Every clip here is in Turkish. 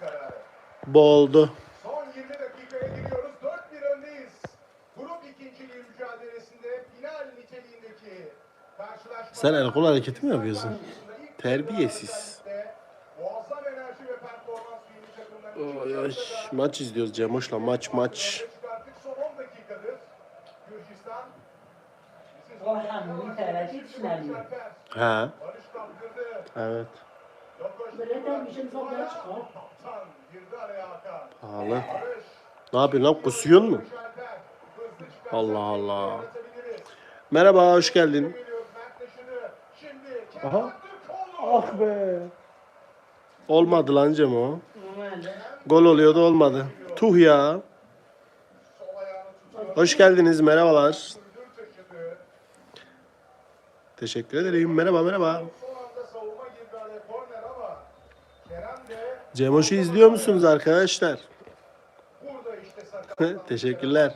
kararı. Boğuldu. Son 20 dakikaya giriyoruz. 4-1 öndeyiz. Grup ikinciliği mücadelesinde final niteliğindeki karşılaşma. Sen el kol hareketi mi yapıyorsun? Terbiyesiz. Muazzam enerji ve performans milli takımların Oy, oy. Maç izliyoruz Cemoş'la maç maç. çıkarttık. Son 10 dakikadır. Gürcistan. Orhan Müntereci düşünelim. He. Barış kaptırdı. Evet. Barış. Ne yapıyorsun lan kusuyorsun mu? Allah Allah. Merhaba hoş geldin. Aha. Ah be. Olmadı lan Cemo. Gol oluyordu olmadı. Tuh ya. Hoş geldiniz merhabalar. Teşekkür ederim. Merhaba merhaba. Cemoş'u izliyor musunuz arkadaşlar? Teşekkürler.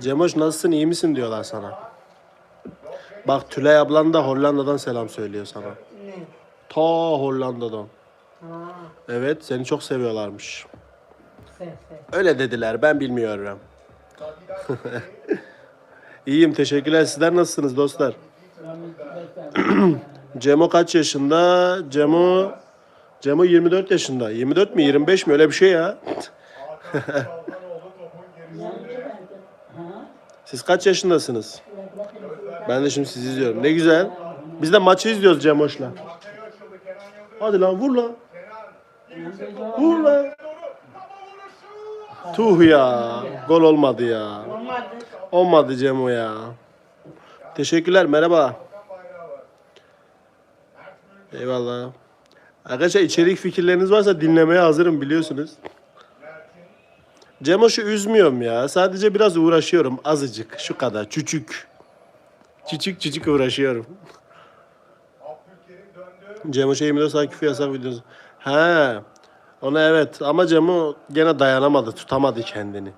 Cemoş nasılsın iyi misin diyorlar sana. Bak Tülay ablan da Hollanda'dan selam söylüyor sana. Ne? Ta Hollanda'dan. Ha, Evet seni çok seviyorlarmış. Öyle dediler ben bilmiyorum. İyiyim teşekkürler. Sizler nasılsınız dostlar? Cemo kaç yaşında? Cemo Cemo 24 yaşında. 24 mi 25 mi öyle bir şey ya. Siz kaç yaşındasınız? Ben de şimdi sizi izliyorum. Ne güzel. Biz de maçı izliyoruz Cemoş'la. Hadi lan vur lan. Vur lan. Tuh ya. Gol olmadı ya. Olmadı Cemo ya. Teşekkürler merhaba. Eyvallah. Arkadaşlar içerik fikirleriniz varsa dinlemeye hazırım biliyorsunuz. Cemoş'u üzmüyorum ya. Sadece biraz uğraşıyorum. Azıcık. Şu kadar. Küçük. Küçük küçük uğraşıyorum. Cemoş'a 24 saat küfür yasak videosu. He. Ona evet ama Cemo gene dayanamadı. Tutamadı kendini.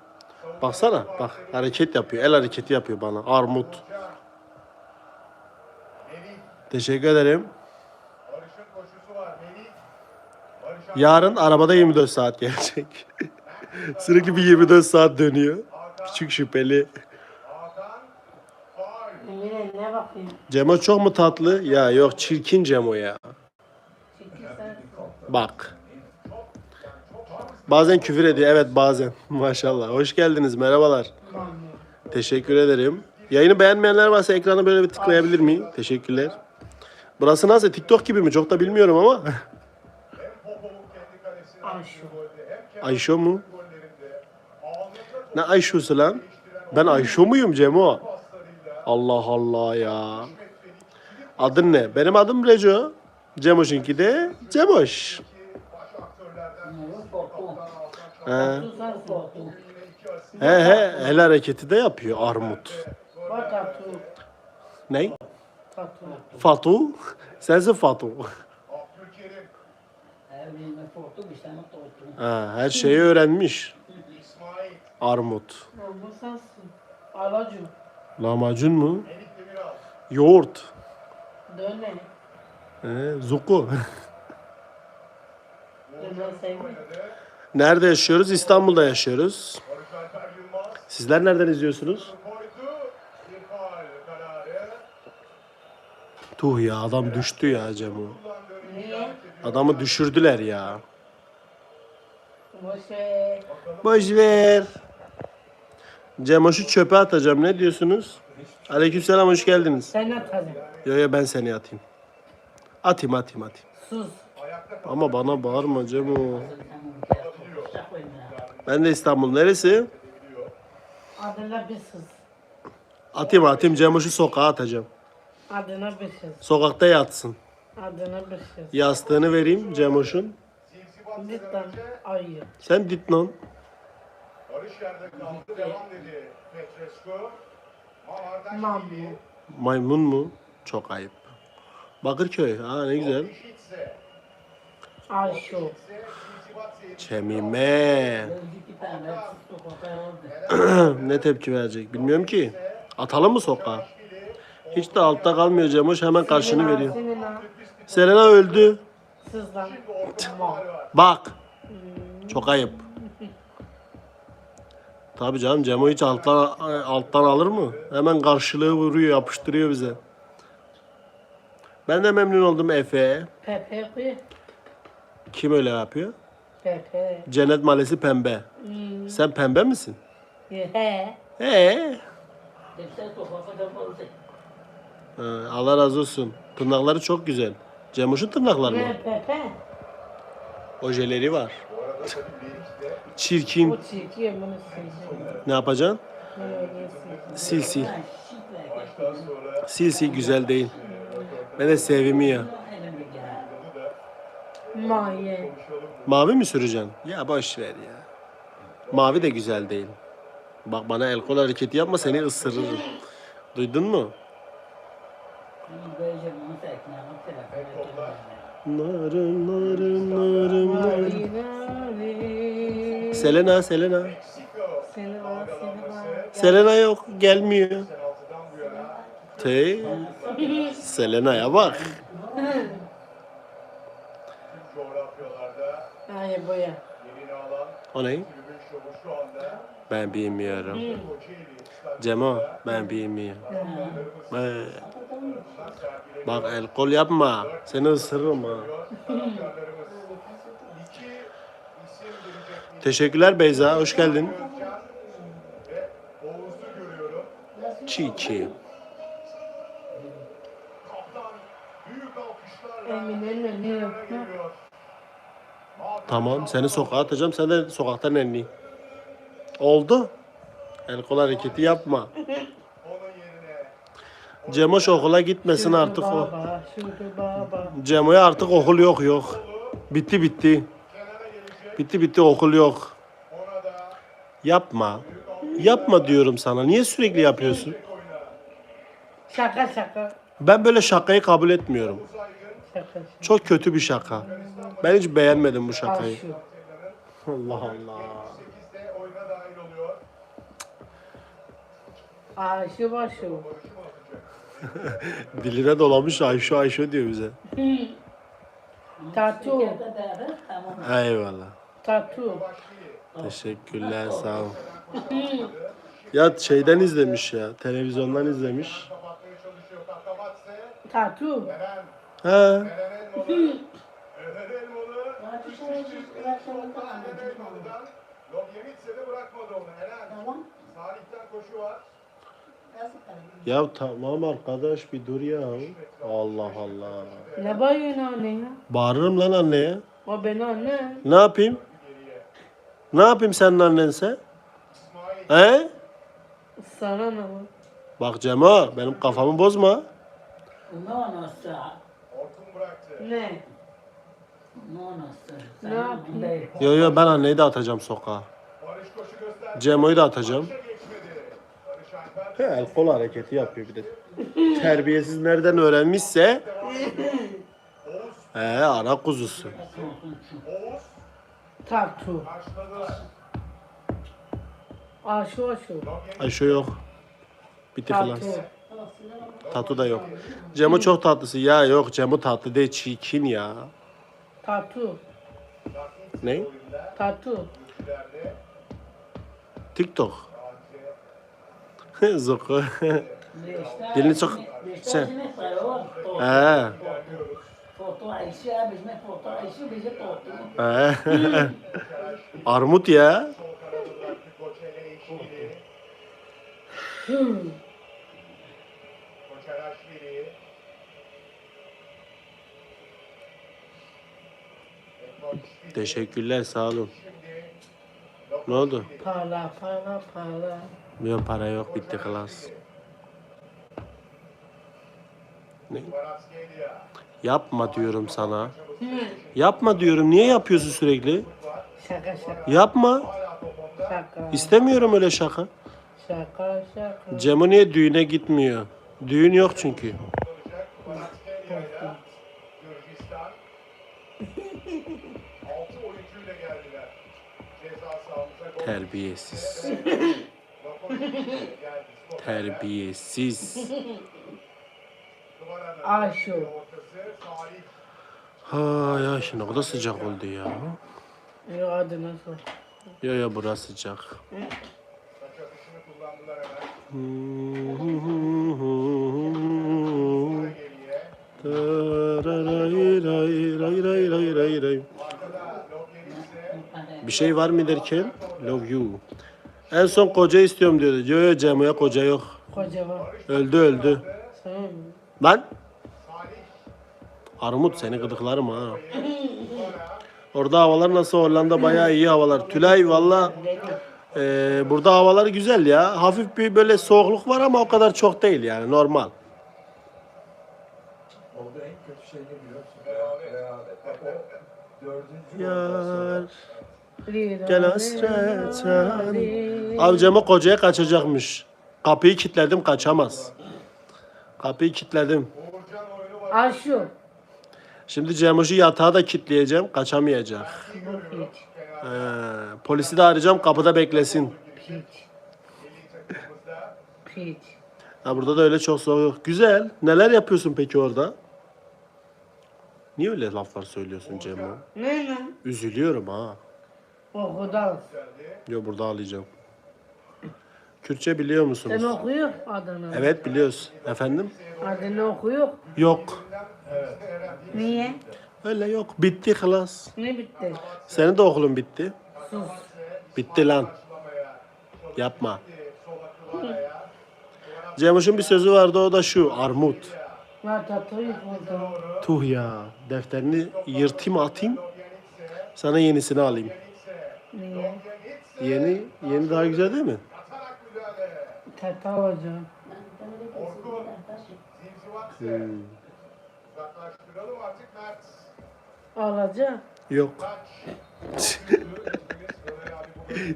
Baksana. Bak hareket yapıyor. El hareketi yapıyor bana. Armut. Teşekkür ederim. Barış'ın koşusu var. Melih. Barış Yarın arabada 24 saat gelecek. Sürekli bir 24 saat dönüyor. Küçük şüpheli. Emine ne? Cemo çok mu tatlı? Ya yok çirkin Cemo ya. Sen. Bak. Bazen küfür ediyor. Evet bazen. Maşallah. Hoş geldiniz. Merhabalar. Teşekkür ederim. Yayını beğenmeyenler varsa ekrana böyle bir tıklayabilir miyim? Teşekkürler. Burası nasıl? TikTok gibi mi? Çok da bilmiyorum ama. Ayşo mu? Ne Ayşo'su lan? Ben Ayşo muyum Cemo? Allah Allah ya. Adın ne? Benim adım Reco. Cemoş'unki de Cemoş. He. He he el hareketi de yapıyor Armut. Bak Tatu. Ne? Tatu. Fatu. Sensin Fatu. Ha, her şeyi öğrenmiş. İsmail, Armut. Bu sensin. Alacı. Lahmacun mu? Yoğurt. Döne. He, zuku. Döne. Nerede yaşıyoruz? İstanbul'da yaşıyoruz. Sizler nereden izliyorsunuz? Tuh ya adam düştü ya Cemo. Adamı düşürdüler ya. Boş ver. Cemo şu çöpe atacağım. Ne diyorsunuz? Aleykümselam hoş geldiniz. Sen atalım. Yo yo ben seni atayım. Atayım atayım atayım. Sus. Ama bana bağırma Cemo. Ben de İstanbul. Neresi? Adına bir sus. Atayım atayım Cemo şu sokağa atacağım. Adına bir sus. Sokakta yatsın. Adına bir sus. Yastığını vereyim Cemoş'un. Lütfen ayı. Sen dit lan. Barış yerde kaldı. Devam dedi Petrescu. Mamu. Maymun mu? Çok ayıp. Bakırköy. Ha ne güzel. Ayşo. Çemime. Ne tepki verecek bilmiyorum ki. Atalım mı sokağa? Hiç de altta kalmıyor Cemoş hemen karşını veriyor. Selena öldü. Siz lan. Şimdi orta Mal. var. Bak. Çok ayıp. Tabii canım Cemo hiç alttan alttan alır mı? Hemen karşılığı vuruyor, yapıştırıyor bize. Ben de memnun oldum Efe. Pepe koy. Kim öyle yapıyor? Pepe. Cennet Mahallesi pembe. Hmm. Sen pembe misin? He. Ee. Ha, Allah razı olsun. Tırnakları çok güzel. Cemoş'un tırnakları mı? Ne Pepe? Ojeleri var. Bu Çirkin. O çekiyor bunu sileceğim. Ne yapacaksın? Sileceğim. Sil sil. Sil sil güzel değil. Ben de sevimi ya. Maye. Mavi mi süreceksin? Ya boş ver ya. Mavi de güzel değil. Bak bana el kol hareketi yapma seni ısırırım. Duydun mu? Narım narım narım narım. Selena Selena. Var. Selena yok gelmiyor. 86'dan bu yana Te Selena'ya bak. Ay boya. O ne? Ben bilmiyorum. Cemo ben bilmiyorum. Ee, Bak el kol yapma. Seni ısırırım ha. Teşekkürler Beyza. Hoş geldin. Özcan ve Oğuz'u görüyorum. Çiğ çiğ. Kaptan büyük alkışlarla Emine'nin ne yapma? geliyor. Tamam seni sokağa atacağım. Sen de sokaktan elini. Oldu. El kol hareketi yapma. Cemoş okula gitmesin artık o. Cemo'ya artık okul yok yok. Bitti bitti. Bitti bitti okul yok. Yapma. Yapma diyorum sana. Niye sürekli yapıyorsun? Şaka şaka. Ben böyle şakayı kabul etmiyorum. Şaka. Çok kötü bir şaka. Ben hiç beğenmedim bu şakayı. Aşu. Allah Allah. 8'de oyuna dahil oluyor. Aşu başı. Diline dolamış Ayşe Ayşe diyor bize. Tatu. Eyvallah. Tatu. Teşekkürler sağ ol. Ya şeyden izlemiş ya. Televizyondan izlemiş. Tatu. Eren. He. Eren Elmalı. Eren Elmalı. Üç kişi soldan Eren Elmalı'dan. Lobyevitse de bırakmadı onu. Eren. Salih'ten koşu var. Ya tamam arkadaş bir dur ya. Allah Allah. Ne bağırıyorsun annene? Bağırırım lan anneye. O benim annem. Ne yapayım? Ne yapayım senin annense? İsmail. He? Sana ne var? Bak Cemo benim kafamı bozma. Orkun bıraktı. Ne? Ne yapayım? Yo yo ben anneyi de atacağım sokağa. Barış koşu gösterdi. Cemo'yu da atacağım. Alper. El kol hareketi yapıyor bir de. Terbiyesiz nereden öğrenmişse. He ana kuzusu. Karşıladılar. Aşu aşu. Ayşe yok. Bitti Tatu. klas. Tatu da yok. Cemo çok tatlısı. Ya yok Cemo tatlı değil çirkin ya. Tatu. Ne? Tatu. Ülkelerde. TikTok. Zoko. Dilini çok... Sen. He. He. Armut ya. Teşekkürler sağ olun. Ne oldu? Para para para. Yok para yok bitti klas. Ne? Yapma diyorum sana. Yapma diyorum. Niye yapıyorsun sürekli? Şaka şaka. Yapma. Şaka. İstemiyorum öyle şaka. Şaka şaka. Cemo niye düğüne gitmiyor? Düğün yok çünkü. Terbiyesiz. Terbiyesiz. Ortası. Salih. Ha ya şimdi o da sıcak oldu ya. Yok adına sor. Ya ya burası sıcak. Bir şey var mı derken? Love you. En son koca istiyorum diyordu. Yo yo Cemo'ya koca yok. Koca var. Öldü öldü. Tamam mı? Lan. Armut seni gıdıklarım ha. Orada havalar nasıl? Hollanda bayağı iyi havalar. Tülay valla eee, burada havalar güzel ya. Hafif bir böyle soğukluk var ama o kadar çok değil yani normal. Orada en kötü şey ne biliyor musun? Rehavet. Bak o dördüncü Yar. Gel lira, Cemo kocaya kaçacakmış. Kapıyı kilitledim kaçamaz. Kapıyı kilitledim. Al şu. Şimdi Cemoş'u yatağa da kilitleyeceğim. Kaçamayacak. Ee, polisi de arayacağım kapıda beklesin. Piç. Piç. Ha burada da öyle çok soğuk yok. Güzel. Neler yapıyorsun peki orada? Niye öyle laflar söylüyorsun Cemo? Ne lan? Üzülüyorum ha. Okudan. Yo burada ağlayacağım. Kürtçe biliyor musunuz? Sen okuyor adını. Evet biliyoruz. Efendim? Adını okuyor. Yok. Niye? Öyle yok. Bitti klas. Ne bitti? Senin de okulun bitti. Sus. Bitti lan. Yapma. Cemoş'un bir sözü vardı o da şu. Armut. Tuh ya. Defterini yırtayım atayım. Sana yenisini alayım. Niye? Yeni yeni daha güzel değil mi? Tatlı alacağım. Orkun. Zivzivatse. Uzaklaştıralım artık Mert. Alacağım. Yok. Bu.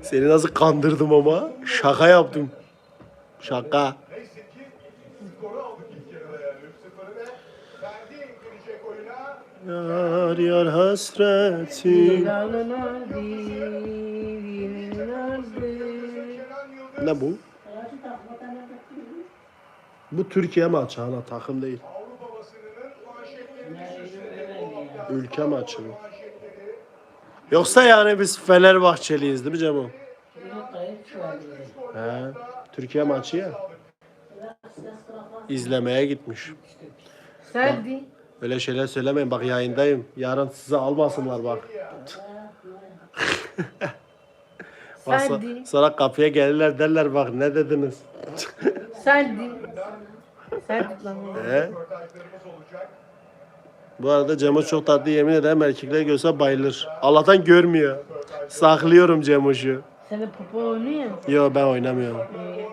Seni nasıl kandırdım ama? Şaka yaptım. Şaka. Neyse ki skoru aldık ilk Bu Türkiye maçı hala takım değil. Ülke maçı bu. Yoksa yani biz Fenerbahçeliyiz değil mi Cemo? He, Türkiye maçı ya. İzlemeye gitmiş. Sen de. Öyle şeyler söylemeyin bak yayındayım. Yarın sizi almasınlar bak. Bak sonra kapıya gelirler derler bak ne dediniz. Sen. Sen. He? Bu arada Cemo çok tatlı yemin ederim erkekler görse bayılır. Allah'tan görmüyor. Saklıyorum Cemo'şu. Senin popo oynuyor. Yo ben oynamıyorum. Kaldı.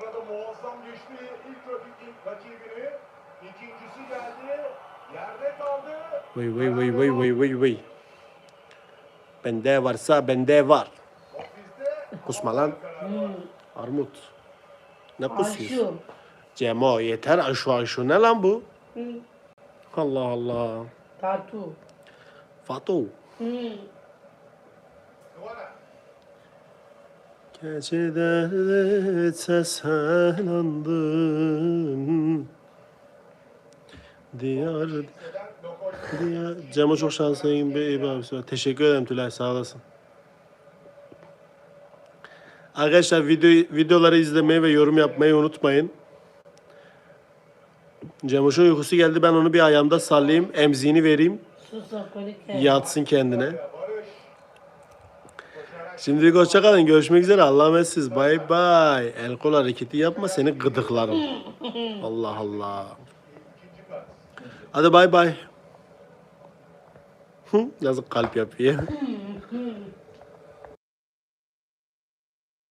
Vay vay vay vay vay vay vay. Bende varsa bende var. Kusma lan. Armut. Ne kusuyorsun? Cemo yeter aşu aşu ne lan bu? Hı. Allah Allah. Tatu. Fatu. Hı. Gecede andın. Diyar Diyar. Cemo çok şanslıyım be İyi abi. Teşekkür ederim Tülay sağ olasın. Arkadaşlar video, videoları izlemeyi ve yorum yapmayı unutmayın. Cemoş'un uykusu geldi. Ben onu bir ayağımda sallayayım. Emziğini vereyim. Yatsın kendine. Barış. Şimdilik hoşçakalın. Görüşmek üzere. Allah'a emanetsiniz. Bay bay. El kol hareketi yapma seni gıdıklarım. Allah Allah. Hadi bay bay. Yazık kalp yapıyor.